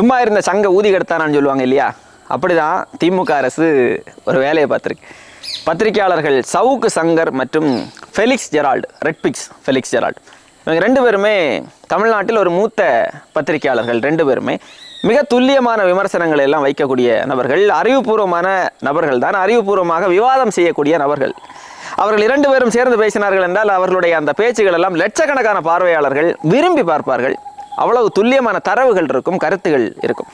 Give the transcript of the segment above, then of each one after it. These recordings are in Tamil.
சும்மா இருந்த சங்க ஊதி கெடுத்தானான்னு சொல்லுவாங்க இல்லையா? அப்படிதான் திமுக அரசு ஒரு வேலையை பார்த்துருக்கு. பத்திரிகையாளர்கள் சவுக்கு சங்கர் மற்றும் Felix Gerald Redpix Felix Gerald. இவங்க ரெண்டு பேருமே தமிழ்நாட்டில் ஒரு மூத்த பத்திரிகையாளர்கள் ரெண்டு பேருமே. மிக துல்லியமான விமர்சனங்களை எல்லாம் வைக்கக்கூடிய நபர்கள் அறிவுபூர்வமான நபர்கள் தான். அறிவுபூர்வமாக விவாதம் செய்யக்கூடிய நபர்கள். அவர்கள் இரண்டு பேரும் சேர்ந்து பேசினார்கள் என்றால் அவர்களுடைய அந்த பேச்சுகள் எல்லாம் லட்சக்கணக்கான பார்வையாளர்கள் விரும்பி பார்ப்பார்கள். அவ்வளவு துல்லியமான தரவுகள் இருக்கும் கருத்துகள் இருக்கும்.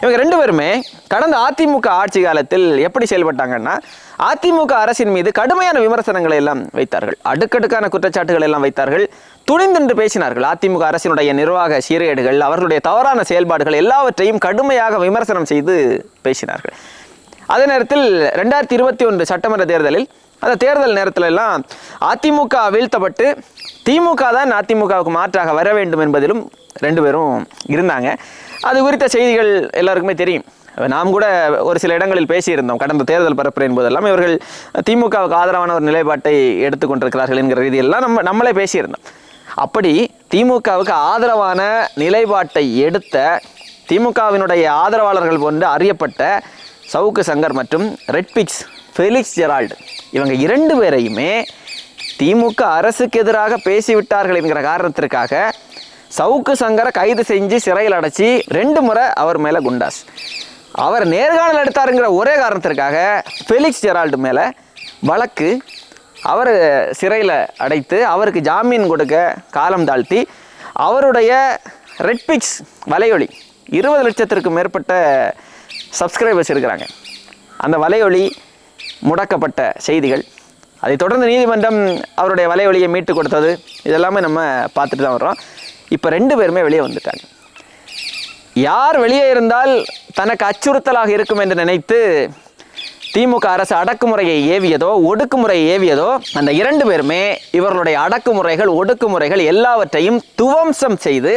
இவங்க ரெண்டு பேருமே கடந்த அதிமுக ஆட்சி காலத்தில் எப்படி செயல்பட்டாங்கன்னா அதிமுக அரசின் மீது கடுமையான விமர்சனங்களை எல்லாம் வைத்தார்கள். அடுக்கடுக்கான குற்றச்சாட்டுகள் எல்லாம் வைத்தார்கள். துணிந்தென்று பேசினார்கள். அதிமுக அரசினுடைய நிர்வாக சீரேடுகள் அவர்களுடைய தவறான செயல்பாடுகள் எல்லாவற்றையும் கடுமையாக விமர்சனம் செய்து பேசினார்கள். அதே நேரத்தில் ரெண்டாயிரத்தி இருபத்தி ஒன்று சட்டமன்ற தேர்தலில் அந்த தேர்தல் நேரத்தில் எல்லாம் அதிமுக வீழ்த்தப்பட்டு திமுக தான் அதிமுகவுக்கு மாற்றாக வர வேண்டும் என்பதிலும் ரெண்டு பேரும் இருந்தாங்க. அது குறித்த செய்திகள் எல்லாருக்குமே தெரியும். நாம் கூட ஒரு சில இடங்களில் பேசியிருந்தோம். கடந்த தேர்தல் பரப்புரையின் போதெல்லாம் இவர்கள் திமுகவுக்கு ஆதரவான ஒரு நிலைப்பாட்டை எடுத்துக்கொண்டிருக்கிறார்கள் என்கிற ரீதியெல்லாம் நம்ம நம்மளே பேசியிருந்தோம். அப்படி திமுகவுக்கு ஆதரவான நிலைப்பாட்டை எடுத்த திமுகவினுடைய ஆதரவாளர்கள் போன்று அறியப்பட்ட சவுக்கு சங்கர் மற்றும் ரெட்பிக்ஸ் ஃபெலிக்ஸ் ஜெரால்டு. இவங்க இரண்டு பேரையுமே திமுக அரசுக்கு எதிராக பேசிவிட்டார்கள் என்கிற காரணத்திற்காக சவுக்கு சங்கரை கைது செஞ்சு சிறையில் அடைச்சி ரெண்டு முறை அவர் மேலே குண்டாஸ். அவர் நேர்காணல் எடுத்தாருங்கிற ஒரே காரணத்திற்காக ஃபெலிக்ஸ் ஜெரால்டு மேலே வழக்கு அவர் சிறையில் அடைத்து அவருக்கு ஜாமீன் கொடுக்க காலம் தாழ்த்தி அவருடைய ரெட்பிக்ஸ் வலையொலி இருபது லட்சத்திற்கு மேற்பட்ட சப்ஸ்கிரைபர்ஸ் இருக்கிறாங்க. அந்த வலையொலி முடக்கப்பட்ட செய்திகள். அதைத் தொடர்ந்து நீதிமன்றம் அவருடைய வலைவழியை மீட்டு கொடுத்தது. இதெல்லாமே நம்ம பார்த்துட்டு தான் வர்றோம். இப்போ ரெண்டு பேருமே வெளியே வந்துட்டாங்க. யார் வெளியே இருந்தால் தனக்கு அச்சுறுத்தலாக இருக்கும் என்று நினைத்து திமுக அரசு அடக்குமுறையை ஏவியதோ ஒடுக்குமுறை ஏவியதோ அந்த இரண்டு பேருமே இவர்களுடைய அடக்குமுறைகள் ஒடுக்குமுறைகள் எல்லாவற்றையும் துவம்சம் செய்து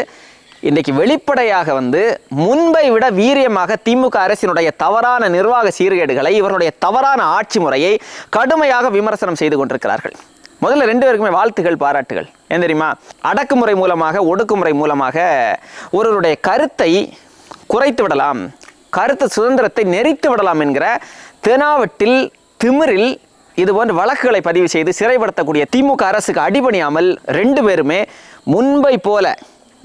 இன்றைக்கு வெளிப்படையாக வந்து முன்பை விட வீரியமாக திமுக அரசினுடைய தவறான நிர்வாக சீர்கேடுகளை இவர்களுடைய தவறான ஆட்சி முறையை கடுமையாக விமர்சனம் செய்து கொண்டிருக்கிறார்கள். முதல்ல ரெண்டு பேருக்குமே வாழ்த்துகள் பாராட்டுகள். ஏன் தெரியுமா? அடக்குமுறை மூலமாக ஒடுக்குமுறை மூலமாக ஒருவருடைய கருத்தை குறைத்து விடலாம் கருத்து சுதந்திரத்தை நெறித்து விடலாம் என்கிற தெனாவட்டில் திமிரில் இது போன்ற வழக்குகளை பதிவு செய்து சிறைப்படுத்தக்கூடிய திமுக அரசுக்கு அடிபணியாமல் ரெண்டு பேருமே முன்பை போல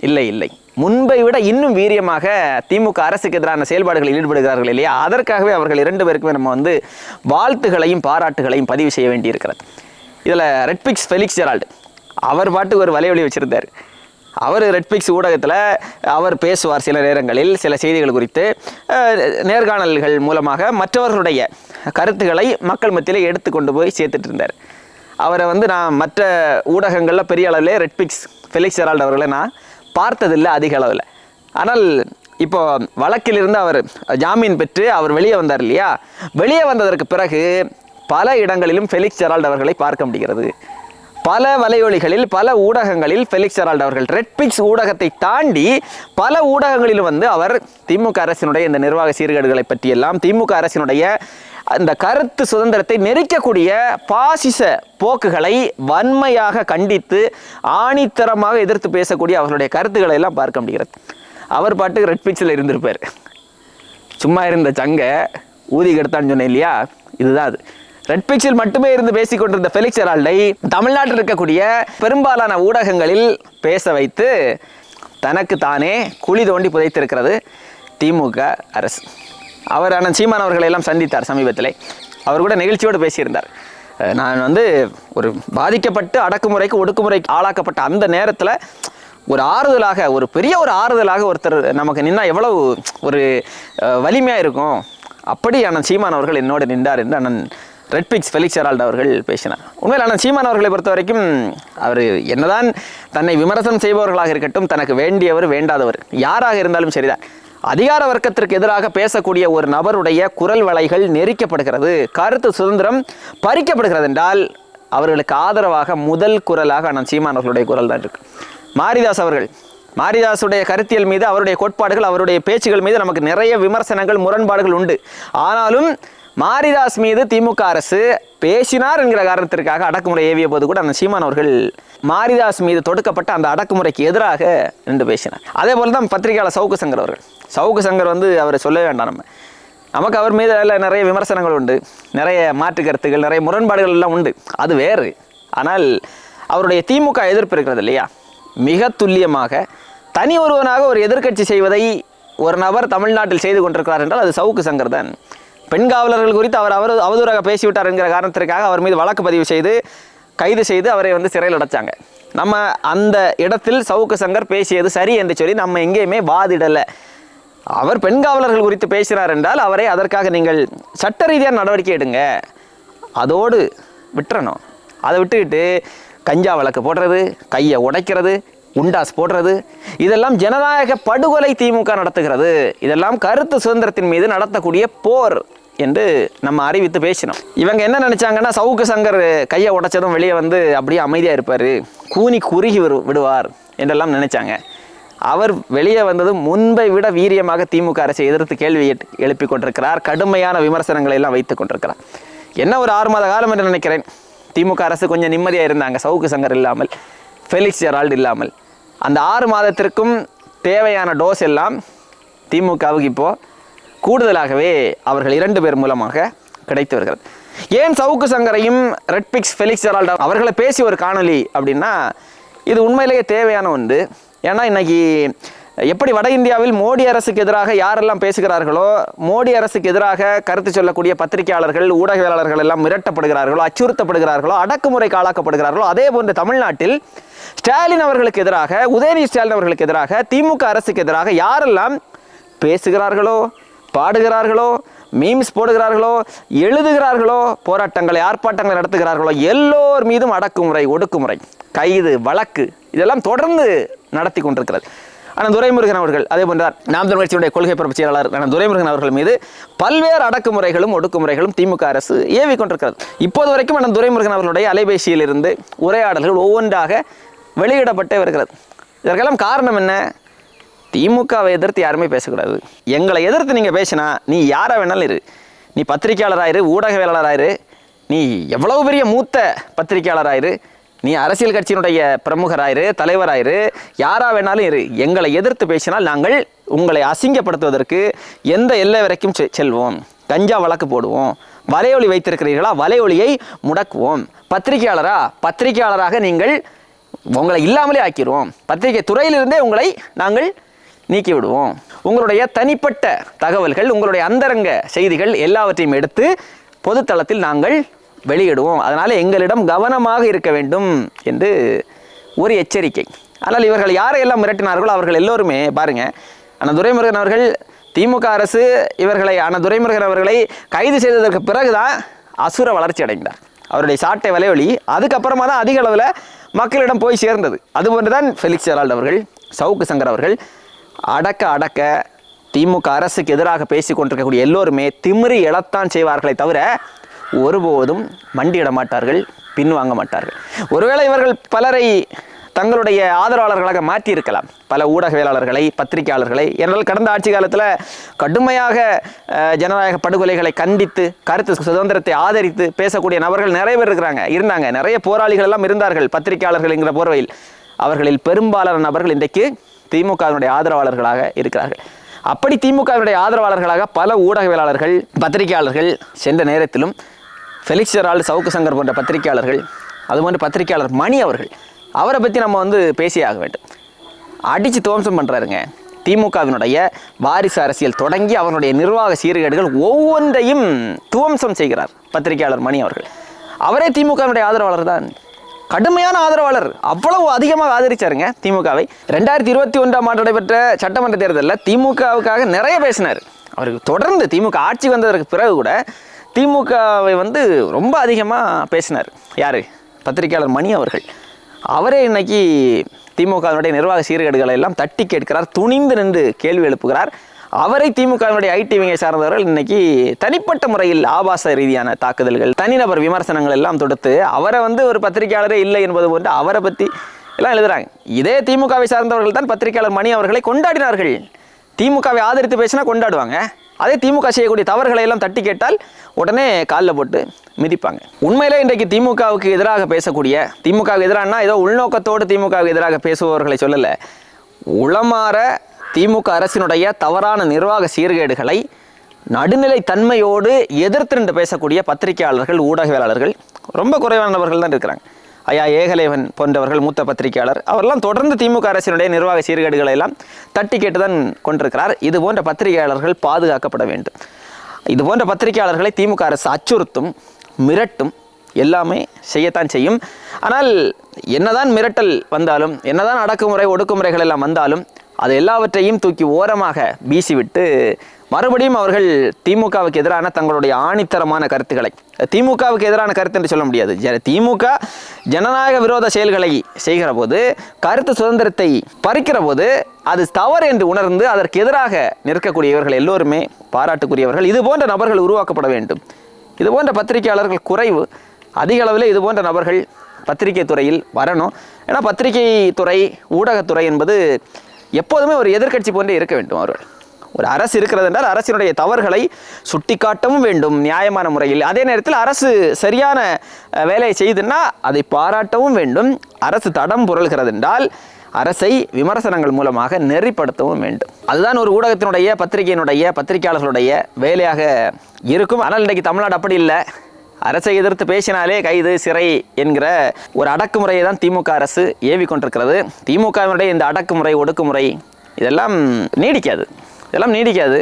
இல்லை இல்லை. முன்பை விட இன்னும் வீரியமாக திமுக அரசுக்கு எதிரான செயல்பாடுகளில் ஈடுபடுகிறார்கள் இல்லையா? அதற்காகவே அவர்கள் இரண்டு பேருக்குமே நம்ம வந்து வாழ்த்துகளையும் பாராட்டுகளையும் பதிவு செய்ய வேண்டியிருக்கிறது. இதில் ரெட்பிக்ஸ் ஃபெலிக்ஸ் ஜெரால்டு அவர் பாட்டுக்கு ஒரு வலைவலி வச்சுருந்தார். அவர் ரெட்பிக்ஸ் ஊடகத்தில் அவர் பேசுவார் சில நேரங்களில் சில செய்திகள் குறித்து. நேர்காணல்கள் மூலமாக மற்றவர்களுடைய கருத்துக்களை மக்கள் மத்தியில் எடுத்து கொண்டு போய் சேர்த்துட்டு இருந்தார். அவரை வந்து நான் மற்ற ஊடகங்களில் பெரிய அளவில் ரெட்பிக்ஸ் ஃபெலிக்ஸ் ஜெரால்டு அவர்களை நான் பார்த்ததில்லை அதிக அளவில். ஆனால் இப்போ வழக்கிலிருந்து அவர் ஜாமீன் பெற்று அவர் வெளியே வந்தார் இல்லையா? வெளியே வந்ததற்கு பிறகு பல இடங்களிலும் ஃபெலிக்ஸ் ஜெரால்ட் அவர்களை பார்க்க முடிகிறது. பல வலையொலிகளில் பல ஊடகங்களில் ஃபெலிக்ஸ் ஜெரால்டு அவர்கள் ரெட்பிக்ஸ் ஊடகத்தை தாண்டி பல ஊடகங்களிலும் வந்து அவர் திமுக அரசினுடைய இந்த நிர்வாக சீர்கேடுகளை பற்றியெல்லாம் திமுக அரசினுடைய அந்த கருத்து சுதந்திரத்தை நெரிக்கக்கூடிய பாசிச போக்குகளை வன்மையாக கண்டித்து ஆணித்தரமாக எதிர்த்து பேசக்கூடிய அவர்களுடைய கருத்துக்களை எல்லாம் பார்க்க முடிகிறது. அவர் பாட்டுக்கு ரெட்பிக்ஸில் இருந்திருப்பார். சும்மா இருந்த சங்க ஊதி கெடுத்தான்னு சொன்னேன் இல்லையா? இதுதான் அது. ரெட் பிக்சில் மட்டுமே இருந்து பேசிக் கொண்டிருந்த ஃபெலிக்ஸ் ஹெரால்டை தமிழ்நாட்டில் இருக்கக்கூடிய பெரும்பாலான ஊடகங்களில் பேச வைத்து தனக்கு தானே குழி தோண்டி புதைத்திருக்கிறது திமுக அரசு. அவர் அண்ணன் சீமான் அவர்களை எல்லாம் சந்தித்தார் சமீபத்தில். அவர் கூட நிகழ்ச்சியோடு பேசியிருந்தார். நான் வந்து ஒரு பாதிக்கப்பட்டு அடக்குமுறைக்கு ஒடுக்குமுறைக்கு ஆளாக்கப்பட்ட அந்த நேரத்தில் ஒரு ஆறுதலாக ஒரு பெரிய ஒரு ஆறுதலாக ஒருத்தர் நமக்கு நின்னா எவ்வளவு ஒரு வலிமையாக இருக்கும். அப்படி அண்ணன் சீமான் அவர்கள் என்னோடு நின்றார் என்று அண்ணன் ரெட்பிக்ஸ் ஃபெலிக்ஸ் ஹெரால்ட் அவர்கள் பேசினார். உண்மையில் ஆனால் சீமான் அவர்களை பொறுத்த வரைக்கும் அவர் என்னதான் தன்னை விமர்சனம் செய்பவர்களாக இருக்கட்டும் தனக்கு வேண்டியவர் வேண்டாதவர் யாராக இருந்தாலும் சரிதான். அதிகார வர்க்கத்திற்கு எதிராக பேசக்கூடிய ஒரு நபருடைய குரல் வலைகள் நெரிக்கப்படுகிறது கருத்து சுதந்திரம் பறிக்கப்படுகிறது என்றால் அவர்களுக்கு ஆதரவாக முதல் குரலாக அண்ணன் சீமான் அவர்களுடைய குரல் தான் இருக்கு. மாரிதாஸ் அவர்கள் மாரிதாசுடைய கருத்தியல் மீது அவருடைய கோட்பாடுகள் அவருடைய பேச்சுகள் மீது நமக்கு நிறைய விமர்சனங்கள் முரண்பாடுகள் உண்டு. ஆனாலும் மாரிதாஸ் மீது திமுக அரசு பேசினார் என்கிற காரணத்திற்காக அடக்குமுறை ஏவிய போது கூட அந்த சீமான் அவர்கள் மாரிதாஸ் மீது தொடுக்கப்பட்ட அந்த அடக்குமுறைக்கு எதிராக நின்று பேசினார். அதே போல தான் பத்திரிகையாளர் சவுக்கு சங்கர் அவர்கள். சவுக்கு சங்கர் வந்து அவரை சொல்ல வேண்டாம் நம்ம. நமக்கு அவர் மீது நிறைய விமர்சனங்கள் உண்டு. நிறைய மாற்று கருத்துக்கள் நிறைய முரண்பாடுகள் எல்லாம் உண்டு. அது வேறு. ஆனால் அவருடைய திமுக எதிர்ப்பு இருக்கிறது இல்லையா? மிக துல்லியமாக தனி ஒருவனாக ஒரு எதிர்க்கட்சி செய்வதை ஒரு நபர் தமிழ்நாட்டில் செய்து கொண்டிருக்கிறார் என்றால் அது சவுக்கு சங்கர் தான். பெண் காவலர்கள் குறித்து அவர் அவர் அவதூறாக பேசிவிட்டார் என்கிற காரணத்திற்காக அவர் மீது வழக்கு பதிவு செய்து கைது செய்து அவரை வந்து சிறையில் அடைச்சாங்க. நம்ம அந்த இடத்தில் சவுக்கு சங்கர் பேசியது சரி என்று சொல்லி நம்ம எங்கேயுமே வாதிடலை. அவர் பெண் காவலர்கள் குறித்து பேசுகிறார் என்றால் அவரை அதற்காக நீங்கள் சட்ட ரீதியாக நடவடிக்கை எடுங்க. அதோடு விட்டுறணும். அதை விட்டுக்கிட்டு கஞ்சா வழக்கு போடுறது கையை உடைக்கிறது உண்டாஸ் போடுறது இதெல்லாம் ஜனநாயக படுகொலை திமுக நடத்துகிறது. இதெல்லாம் கருத்து சுதந்திரத்தின் மீது நடத்தக்கூடிய போர். என்று நம்ம அறிவித்து பேசினோம். இவங்க என்ன நினைச்சாங்கன்னா சவுக்கு சங்கர் கையை உடைச்சதும் வெளியே வந்து அப்படியே அமைதியாக இருப்பார். கூனி குறுகி விடுவார் என்றெல்லாம் நினைச்சாங்க. அவர் வெளியே வந்தது முன்பை விட வீரியமாக திமுக அரசை எதிர்த்து கேள்வி எழுப்பி எழுப்பிக் கொண்டிருக்கிறார். கடுமையான விமர்சனங்களை எல்லாம் வைத்து கொண்டிருக்கிறார். என்ன ஒரு ஆறு மாத காலம் என்று நினைக்கிறேன். திமுக அரசு கொஞ்சம் நிம்மதியாக இருந்தாங்க. சவுக்கு சங்கர் இல்லாமல் ஃபெலிக்ஸ் ஜெரால்டு இல்லாமல். அந்த ஆறு மாதத்திற்கும் தேவையான டோஸ் எல்லாம் திமுகவுக்கு இப்போது கூடுதலாகவே அவர்கள் இரண்டு பேர் மூலமாக கிடைத்து வருகிறது ஏன் சவுக்கு சங்கரையும் ரெட்பிக்ஸ் ஃபெலிக்ஸ் ஜெரால்டா அவர்களை பேசி ஒரு காணொளி அப்படின்னா இது உண்மையிலேயே தேவையான ஒன்று. ஏன்னா இன்னைக்கு எப்படி வட இந்தியாவில் மோடி அரசுக்கு எதிராக யாரெல்லாம் பேசுகிறார்களோ மோடி அரசுக்கு எதிராக கருத்து சொல்லக்கூடிய பத்திரிகையாளர்கள் ஊடகவியலாளர்கள் எல்லாம் மிரட்டப்படுகிறார்களோ அச்சுறுத்தப்படுகிறார்களோ அடக்குமுறைக்கு ஆளாக்கப்படுகிறார்களோ அதே போன்று தமிழ்நாட்டில் ஸ்டாலின் அவர்களுக்கு எதிராக உதயநிதி ஸ்டாலின் அவர்களுக்கு எதிராக திமுக அரசுக்கு எதிராக யாரெல்லாம் பேசுகிறார்களோ பாடுகிறார்களோ மீம்ஸ் போடுகிறார்களோ எழுதுகிறார்களோ போராட்டங்களை ஆர்ப்பாட்டங்களை நடத்துகிறார்களோ எல்லோர் மீதும் அடக்குமுறை ஒடுக்குமுறை கைது வழக்கு இதெல்லாம் தொடர்ந்து நடத்தி கொண்டிருக்கிறது. ஆனால் துரைமுருகன் அவர்கள் அதே போன்றார் நாம் தமிழ் கட்சியுடைய கொள்கை பரப்பு செயலாளர் துரைமுருகன் அவர்கள் மீது பல்வேறு அடக்குமுறைகளும் ஒடுக்குமுறைகளும் திமுக அரசு ஏவி கொண்டிருக்கிறது. இப்போது வரைக்கும் அண்ணன் துரைமுருகன் அவர்களுடைய அலைபேசியிலிருந்து உரையாடல்கள் ஒவ்வொன்றாக வெளியிடப்பட்டே வருகிறது. இதற்கெல்லாம் காரணம் என்ன? திமுகவை எதிர்த்து யாருமே பேசக்கூடாது. எங்களை எதிர்த்து நீங்கள் பேசினா நீ யாரை வேணாலும் இரு. நீ பத்திரிக்கையாளராயிரு ஊடகவியலாளராயிரு நீ எவ்வளவு பெரிய மூத்த பத்திரிக்கையாளராயிரு நீ அரசியல் கட்சியினுடைய பிரமுகராயிரு தலைவராயிரு யாரா வேணாலும் இரு. எங்களை எதிர்த்து பேசினால் நாங்கள் உங்களை அசிங்கப்படுத்துவதற்கு எந்த எல்லை வரைக்கும் செ- செல்வோம். கஞ்சா வழக்கு போடுவோம். வலையொலி வைத்திருக்கிறீர்களா? வலையொலியை முடக்குவோம். பத்திரிகையாளரா பத்திரிகையாளராக நீங்கள் உங்களை இல்லாமலே ஆக்கிடுவோம் பத்திரிகை துறையிலிருந்தே உங்களை நாங்கள் நீக்கி விடுவோம் உங்களுடைய தனிப்பட்ட தகவல்கள் உங்களுடைய அந்தரங்க செய்திகள் எல்லாவற்றையும் எடுத்து பொதுத்தளத்தில் நாங்கள் வெளியிடுவோம். அதனால் எங்களிடம் கவனமாக இருக்க வேண்டும் என்று ஒரு எச்சரிக்கை. ஆனால் இவர்கள் யாரையெல்லாம் மிரட்டினார்களோ அவர்கள் எல்லோருமே பாருங்கள் ஆனால் துரைமுருகன் அவர்கள் திமுக அரசு இவர்களை ஆனால் துரைமுருகன் அவர்களை கைது செய்ததற்கு பிறகுதான் அசுர வளர்ச்சி அடைந்தார். அவருடைய சாட்டை வலைவலி அதுக்கப்புறமா தான் அதிக அளவில் மக்களிடம் போய் சேர்ந்தது. அதுபோன்று தான் ஃபெலிக்ஸ் ஜெரால்ட் அவர்கள் சவுக்கு சங்கர் அவர்கள் அடக்க அடக்க திமுக அரசுக்கு எதிராக பேசிக் கொண்டிருக்கக்கூடிய எல்லோருமே திமிரி எழத்தான் செய்வார்களே தவிர ஒருபோதும் மண்டியிட மாட்டார்கள் பின்வாங்க மாட்டார்கள். ஒருவேளை இவர்கள் பலரை தங்களுடைய ஆதரவாளர்களாக மாற்றியிருக்கலாம். பல ஊடகவியலாளர்களை பத்திரிகையாளர்களை. என்றால் கடந்த ஆட்சி காலத்தில் கடுமையாக ஜனநாயக படுகொலைகளை கண்டித்து கருத்து சுதந்திரத்தை ஆதரித்து பேசக்கூடிய நபர்கள் நிறைய பேர் இருக்கிறாங்க இருந்தாங்க. நிறைய போராளிகள் எல்லாம் இருந்தார்கள் பத்திரிகையாளர்கள் என்கிற போர்வையில். அவர்களில் பெரும்பாலான நபர்கள் இன்றைக்கு திமுகவினுடைய ஆதரவாளர்களாக இருக்கிறார்கள். அப்படி திமுகவினுடைய ஆதரவாளர்களாக பல ஊடகவியலாளர்கள் பத்திரிகையாளர்கள் சென்ற நேரத்திலும் ஃபெலிக்ஸ் ஜெரால்டு சவுக்கு சங்கர் போன்ற பத்திரிகையாளர்கள் அதுபோன்று பத்திரிகையாளர் மணி அவர்கள் அவரை பற்றி நம்ம வந்து பேசியே ஆக வேண்டும். அடித்து துவம்சம் பண்ணுறாருங்க திமுகவினுடைய வாரிசு அரசியல் தொடங்கி அவனுடைய நிர்வாக சீர்கேடுகள் ஒவ்வொன்றையும் துவம்சம் செய்கிறார் பத்திரிகையாளர் மணி அவர்கள். அவரே திமுகவினுடைய ஆதரவாளர் தான். கடுமையான ஆதரவாளர் அவ்வளவு அதிகமாக ஆதரிச்சாருங்க திமுகவை. ரெண்டாயிரத்தி இருபத்தி ஒன்றாம் ஆண்டு நடைபெற்ற சட்டமன்ற தேர்தலில் திமுகவுக்காக நிறைய பேசினார். அவருக்கு தொடர்ந்து திமுக ஆட்சி வந்ததற்கு பிறகு கூட திமுகவை வந்து ரொம்ப அதிகமாக பேசினார். யார்? பத்திரிகையாளர் மணி அவர்கள். அவரே இன்னைக்கு திமுகவினுடைய நிர்வாக சீர்கேடுகளை எல்லாம் தட்டி கேட்கிறார் துணிந்து நின்று கேள்வி எழுப்புகிறார். அவரை திமுகவினுடைய ஐடிவிங்கை சார்ந்தவர்கள் இன்னைக்கு தனிப்பட்ட முறையில் ஆபாச ரீதியான தாக்குதல்கள் தனிநபர் விமர்சனங்கள் எல்லாம் தொடுத்து அவரை வந்து ஒரு பத்திரிகையாளரே இல்லை என்பது போன்று அவரை பற்றி எல்லாம் எழுதுறாங்க. இதே திமுகவை சார்ந்தவர்கள் தான் பத்திரிகையாளர் மணி அவர்களை கொண்டாடினார்கள். திமுகவை ஆதரித்து பேசினா கொண்டாடுவாங்க. அதே திமுக செய்யக்கூடிய தவறுகளை எல்லாம் தட்டி கேட்டால் உடனே காலில் போட்டு மிதிப்பாங்க. உண்மையிலே இன்றைக்கு திமுகவுக்கு எதிராக பேசக்கூடிய திமுகவுக்கு எதிரானா ஏதோ உள்நோக்கத்தோடு திமுகவுக்கு எதிராக பேசுபவர்களை சொல்லலை. உளமாற திமுக அரசினுடைய தவறான நிர்வாக சீர்கேடுகளை நடுநிலை தன்மையோடு எதிர்த்து நின்று பேசக்கூடிய பத்திரிகையாளர்கள் ஊடகவியலாளர்கள் ரொம்ப குறைவானவர்கள் தான் இருக்கிறாங்க. ஐயா ஏகலேவன் போன்றவர்கள் மூத்த பத்திரிகையாளர் அவரெல்லாம் தொடர்ந்து திமுக அரசினுடைய நிர்வாக சீர்கேடுகளை எல்லாம் தட்டி கேட்டு தான் கொண்டிருக்கிறார். இது போன்ற பத்திரிகையாளர்கள் பாதுகாக்கப்பட வேண்டும். இது போன்ற பத்திரிகையாளர்களை திமுக அரசு அச்சுறுத்தும் மிரட்டும் எல்லாமே செய்யத்தான் செய்யும். ஆனால் என்னதான் மிரட்டல் வந்தாலும் என்னதான் அடக்குமுறை ஒடுக்குமுறைகள் எல்லாம் வந்தாலும் அது எல்லாவற்றையும் தூக்கி ஓரமாக வீசிவிட்டு மறுபடியும் அவர்கள் திமுகவுக்கு எதிரான தங்களுடைய ஆணித்தரமான கருத்துக்களை. திமுகவுக்கு எதிரான கருத்து என்று சொல்ல முடியாது. திமுக ஜனநாயக விரோத செயல்களை செய்கிற போது கருத்து சுதந்திரத்தை பறிக்கிற போது அது தவறு என்று உணர்ந்து அதற்கு எதிராக நிற்கக்கூடியவர்கள் எல்லோருமே பாராட்டுக்குரியவர்கள். இது போன்ற நபர்கள் உருவாக்கப்பட வேண்டும். இது போன்ற பத்திரிகையாளர்கள் குறைவு. அதிக அளவில் இது போன்ற நபர்கள் பத்திரிகை துறையில் வரணும். ஏன்னா பத்திரிகை துறை ஊடகத்துறை என்பது எப்போதுமே ஒரு எதிர்க்கட்சி போன்றே இருக்க வேண்டும் அவர்கள். ஒரு அரசு இருக்கிறது என்றால் அரசினுடைய தவறுகளை சுட்டிக்காட்டவும் வேண்டும் நியாயமான முறையில். அதே நேரத்தில் அரசு சரியான வேலையை செய்துன்னா அதை பாராட்டவும் வேண்டும். அரசு தடம் புரள்கிறது என்றால் அரசை விமர்சனங்கள் மூலமாக நெறிப்படுத்தவும் வேண்டும். அதுதான் ஒரு ஊடகத்தினுடைய பத்திரிகையினுடைய பத்திரிகையாளர்களுடைய வேலையாக இருக்கும். ஆனால் இன்றைக்கு தமிழ்நாடு அப்படி இல்லை. அரசை எதிர்த்து பேசினாலே கைது சிறை என்கிற ஒரு அடக்குமுறையை தான் திமுக அரசு ஏவி கொண்டிருக்கிறது திமுகவினுடைய இந்த அடக்குமுறை ஒடுக்குமுறை இதெல்லாம் நீடிக்காது. இதெல்லாம் நீடிக்காது.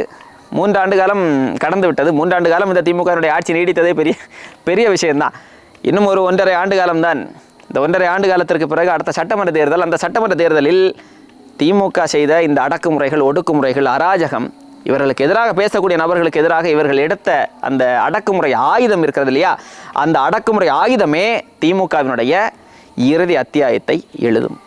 மூன்றாண்டு காலம் கடந்து விட்டது. மூன்றாண்டு காலம் இந்த திமுகவினுடைய ஆட்சி நீடித்ததே பெரிய பெரிய விஷயம்தான். இன்னும் ஒரு ஒன்றரை ஆண்டு காலம்தான் இந்த ஒன்றரை ஆண்டு காலத்திற்கு பிறகு அடுத்த சட்டமன்ற தேர்தல் அந்த சட்டமன்ற தேர்தலில் திமுக செய்த இந்த அடக்குமுறைகள் ஒடுக்குமுறைகள் அராஜகம் இவர்களுக்கு எதிராக பேசக்கூடிய நபர்களுக்கு எதிராக இவர்கள் எடுத்த அந்த அடக்குமுறை ஆயுதம் இருக்கிறது இல்லையா? அந்த அடக்குமுறை ஆயுதமே திமுகவினுடைய இறுதி அத்தியாயத்தை எழுதும்.